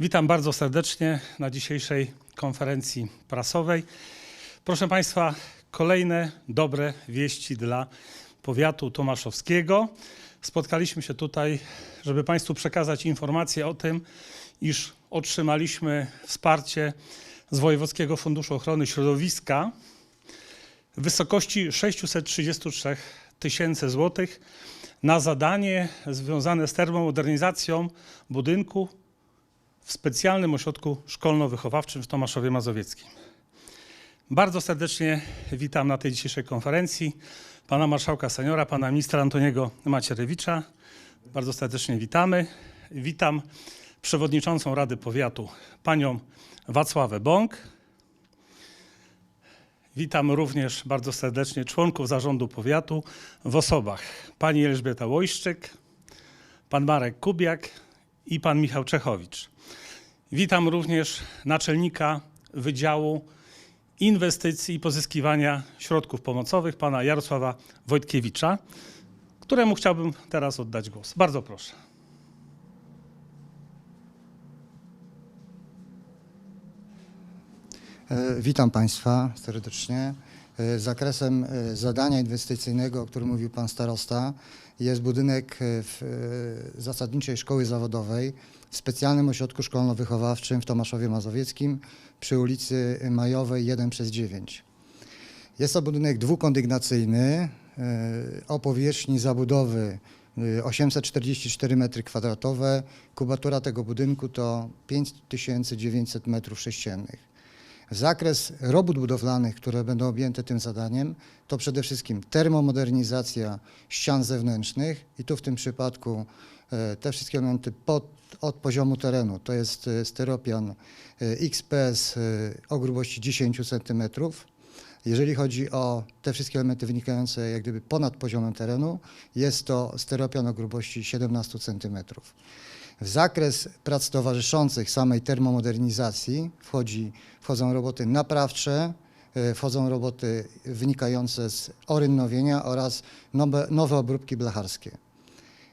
Witam bardzo serdecznie na dzisiejszej konferencji prasowej. Proszę Państwa, kolejne dobre wieści dla powiatu tomaszowskiego. Spotkaliśmy się tutaj, żeby Państwu przekazać informację o tym, iż otrzymaliśmy wsparcie z Wojewódzkiego Funduszu Ochrony Środowiska w wysokości 633 tysięcy złotych na zadanie związane z termomodernizacją budynku w specjalnym ośrodku szkolno-wychowawczym w Tomaszowie Mazowieckim. Bardzo serdecznie witam na tej dzisiejszej konferencji pana marszałka seniora, pana ministra Antoniego Macierewicza. Bardzo serdecznie witamy. Witam przewodniczącą Rady Powiatu, panią Wacławę Bąk. Witam również bardzo serdecznie członków zarządu powiatu w osobach pani Elżbieta Łojszczyk, pan Marek Kubiak i pan Michał Czechowicz. Witam również naczelnika Wydziału Inwestycji i Pozyskiwania Środków Pomocowych, pana Jarosława Wojtkiewicza, któremu chciałbym teraz oddać głos. Bardzo proszę. E, Witam Państwa serdecznie. E, Zakresem e, zadania inwestycyjnego, o którym mówił Pan Starosta, jest budynek e, w zasadniczej szkoły zawodowej w specjalnym ośrodku szkolno-wychowawczym w Tomaszowie Mazowieckim przy ulicy Majowej 1 przez 9. Jest to budynek dwukondygnacyjny o powierzchni zabudowy e, 844 m2. Kubatura tego budynku to 5900 m3. Zakres robót budowlanych, które będą objęte tym zadaniem, to przede wszystkim termomodernizacja ścian zewnętrznych i tu w tym przypadku e, te wszystkie elementy pod, od poziomu terenu, to jest e, steropian e, XPS o grubości 10 cm. Jeżeli chodzi o te wszystkie elementy wynikające jak gdyby ponad poziomem terenu, jest to steropian o grubości 17 cm. W zakres prac towarzyszących samej termomodernizacji wchodzi, wchodzą roboty naprawcze, e, wchodzą roboty wynikające z orynnowienia oraz nowe, nowe obróbki blacharskie.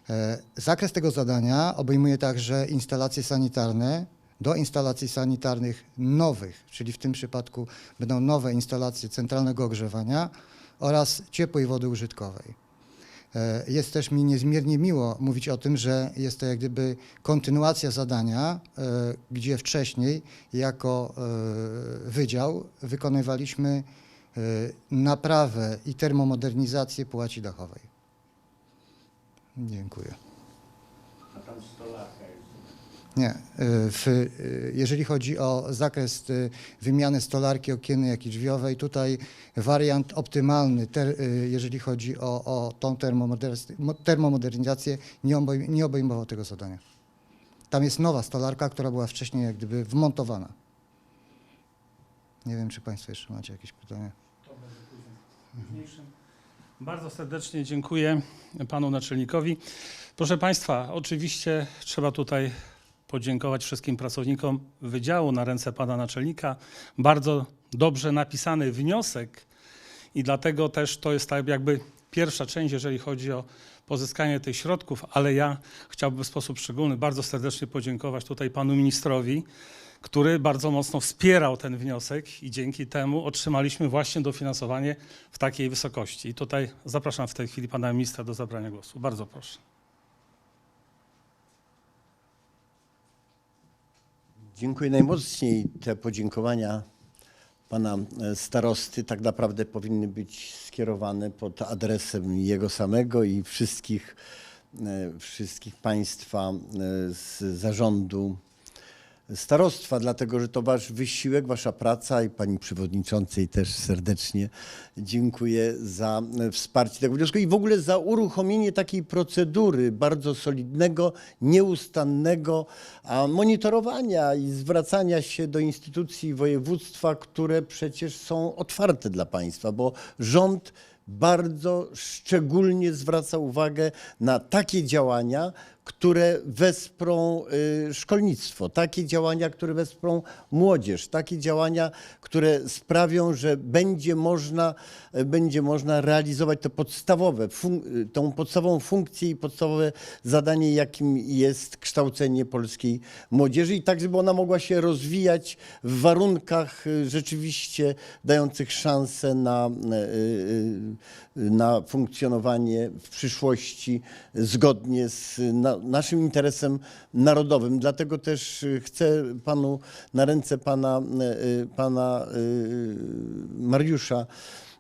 E, Zakres tego zadania obejmuje także instalacje sanitarne. Do instalacji sanitarnych nowych, czyli w tym przypadku będą nowe instalacje centralnego ogrzewania oraz ciepłej wody użytkowej. E, Jest też mi niezmiernie miło mówić o tym, że jest to jak gdyby kontynuacja zadania, e, gdzie wcześniej jako e, wydział wykonywaliśmy naprawę i termomodernizację połaci dachowej. Dziękuję. Nie. y, W, y, jeżeli chodzi o zakres y, wymiany stolarki okiennej, jak i drzwiowej, tutaj wariant optymalny, ter, jeżeli chodzi o, o tą termomoderniz- mo- termomodernizację, nie, obej, nie obejmował tego zadania. Tam jest nowa stolarka, która była wcześniej jak gdyby wmontowana. Nie wiem, czy Państwo jeszcze macie jakieś pytania. Bardzo serdecznie dziękuję panu naczelnikowi. Proszę państwa, oczywiście trzeba tutaj podziękować wszystkim pracownikom wydziału na ręce pana naczelnika. Bardzo dobrze napisany wniosek i dlatego też to jest tak jakby pierwsza część, jeżeli chodzi o pozyskanie tych środków, ale ja chciałbym w sposób szczególny bardzo serdecznie podziękować tutaj panu ministrowi, który bardzo mocno wspierał ten wniosek i dzięki temu otrzymaliśmy właśnie dofinansowanie w takiej wysokości. I tutaj zapraszam w tej chwili pana ministra do zabrania głosu. Bardzo proszę. Dziękuję najmocniej. Te podziękowania pana e, starosty tak naprawdę powinny być skierowane pod adresem jego samego i wszystkich, e, wszystkich państwa e, z zarządu starostwa, dlatego że to wasz wysiłek, wasza praca i pani przewodniczącej też serdecznie dziękuję za e, wsparcie tego wniosku i w ogóle za uruchomienie takiej procedury bardzo solidnego, nieustannego monitorowania i zwracania się do instytucji województwa, które przecież są otwarte dla państwa, bo rząd bardzo szczególnie zwraca uwagę na takie działania, które wesprą y, szkolnictwo, takie działania, które wesprą młodzież, takie działania, które sprawią, że będzie można, y, będzie można realizować to podstawowe, y, tą podstawową funkcję i podstawowe zadanie, jakim jest kształcenie polskiej młodzieży i tak, żeby ona mogła się rozwijać w warunkach rzeczywiście dających szansę na, na funkcjonowanie w przyszłości zgodnie z na, naszym interesem narodowym. Dlatego też y, chcę panu na ręce pana, y, pana y, Mariusza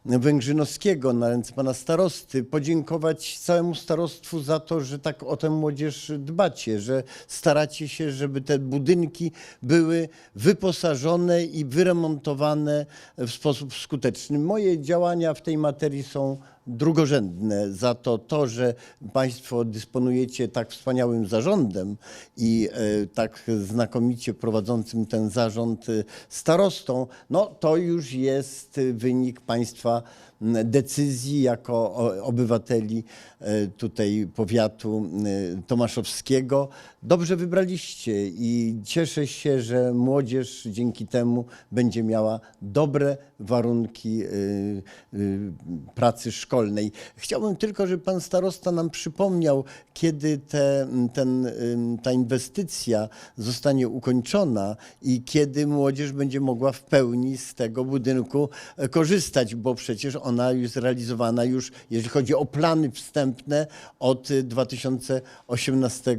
Węgrzynowskiego, na ręce pana starosty, podziękować całemu starostwu za to, że tak o tę młodzież dbacie, że staracie się, żeby te budynki były wyposażone i wyremontowane w sposób skuteczny. Moje działania w tej materii są drugorzędne. Za to to, że Państwo dysponujecie tak wspaniałym zarządem i e, tak znakomicie prowadzącym ten zarząd e, starostą, no to już jest wynik Państwa decyzji jako obywateli e, tutaj powiatu e, tomaszowskiego. Dobrze wybraliście i cieszę się, że młodzież dzięki temu będzie miała dobre warunki y, pracy szkolnej. Chciałbym tylko, żeby pan starosta nam przypomniał, kiedy te, ten, ta inwestycja zostanie ukończona i kiedy młodzież będzie mogła w pełni z tego budynku e, korzystać, bo przecież ona jest realizowana już, jeżeli chodzi o plany wstępne od y, 2018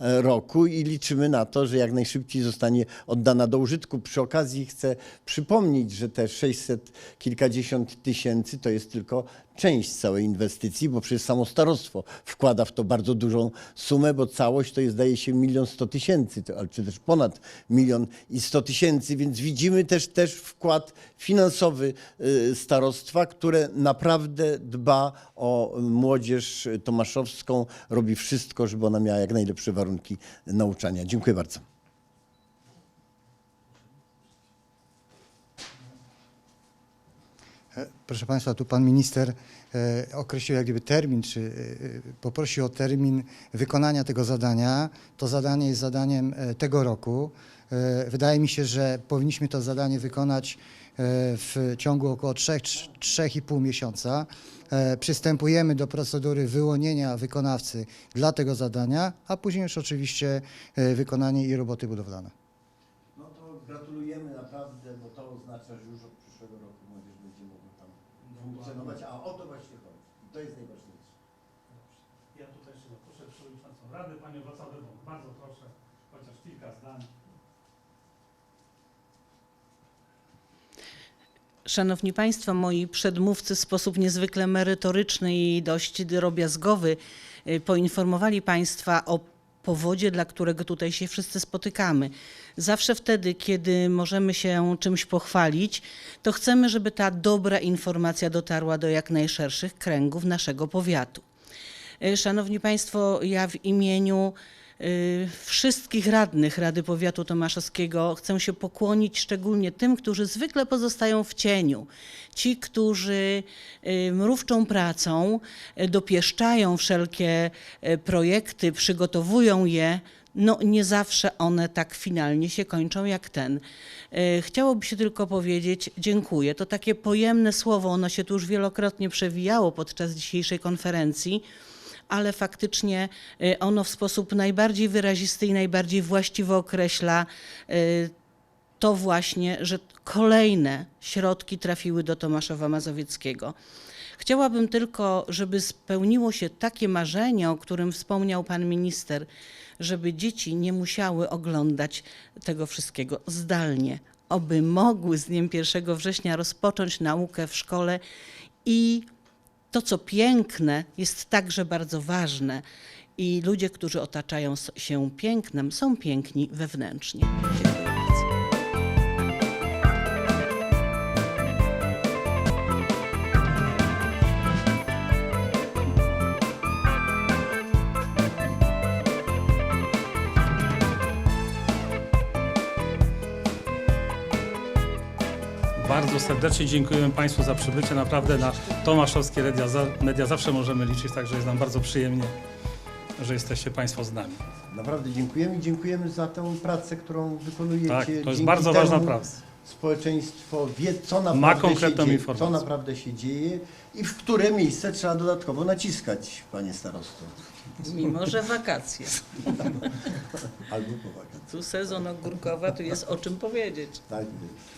roku i liczymy na to, że jak najszybciej zostanie oddana do użytku. Przy okazji chcę przypomnieć, że te 600 kilkadziesiąt tysięcy to jest tylko część całej inwestycji, bo przecież samo starostwo wkłada w to bardzo dużą sumę, bo całość to jest zdaje się milion sto tysięcy, czy też ponad milion i sto tysięcy, więc widzimy też, też wkład finansowy y, starostwa, które naprawdę dba o młodzież tomaszowską, robi wszystko, żeby ona miała jak najlepsze warunki nauczania. Dziękuję bardzo. Proszę Państwa, tu Pan Minister e, określił jak gdyby termin, czy e, e, poprosił o termin wykonania tego zadania. To zadanie jest zadaniem e, tego roku. E, Wydaje mi się, że powinniśmy to zadanie wykonać e, w ciągu około 3-3,5 miesiąca. E, Przystępujemy do procedury wyłonienia wykonawcy dla tego zadania, a później już oczywiście e, wykonanie i roboty budowlane. No to gratulujemy naprawdę, bo to oznacza, już od przyszłego roku młodzież będzie mogła tam funkcjonować, a o to właśnie chodzi. I to jest najważniejsze. Ja tutaj jeszcze zaproszę przewodniczącą Rady, Panią Wacławę Wąk. Bardzo proszę, chociaż kilka zdań. Szanowni Państwo, moi przedmówcy w sposób niezwykle merytoryczny i dość drobiazgowy y, poinformowali Państwa o powodzie, dla którego tutaj się wszyscy spotykamy. Zawsze wtedy, kiedy możemy się czymś pochwalić, to chcemy, żeby ta dobra informacja dotarła do jak najszerszych kręgów naszego powiatu. Y, Szanowni Państwo, ja w imieniu wszystkich radnych Rady Powiatu Tomaszowskiego chcę się pokłonić szczególnie tym, którzy zwykle pozostają w cieniu. Ci, którzy y, mrówczą pracą y, dopieszczają wszelkie y, projekty, przygotowują je, no nie zawsze one tak finalnie się kończą jak ten. Y, Chciałoby się tylko powiedzieć dziękuję. To takie pojemne słowo, ono się tu już wielokrotnie przewijało podczas dzisiejszej konferencji ale faktycznie y, ono w sposób najbardziej wyrazisty i najbardziej właściwy określa y, to właśnie, że kolejne środki trafiły do Tomaszowa Mazowieckiego. Chciałabym tylko, żeby spełniło się takie marzenie, o którym wspomniał pan minister, żeby dzieci nie musiały oglądać tego wszystkiego zdalnie, aby mogły z dniem 1 września rozpocząć naukę w szkole i to, co piękne, jest także bardzo ważne. I ludzie, którzy otaczają się pięknem, są piękni wewnętrznie. Serdecznie dziękujemy Państwu za przybycie. Naprawdę na Tomaszowskie Media, media zawsze możemy liczyć, także jest nam bardzo przyjemnie. że jesteście Państwo z nami. Naprawdę dziękujemy i dziękujemy za tę pracę, którą wykonujecie. Tak, to jest Dzięki bardzo temu ważna praca. Społeczeństwo wie, co naprawdę, konkretną się dzieje, informację. co naprawdę się dzieje i w które miejsce trzeba dodatkowo naciskać, panie starosto. Mimo, że wakacje. Albo po wakacjach. Tu sezon ogórkowa, tu jest o czym powiedzieć. Tak jest.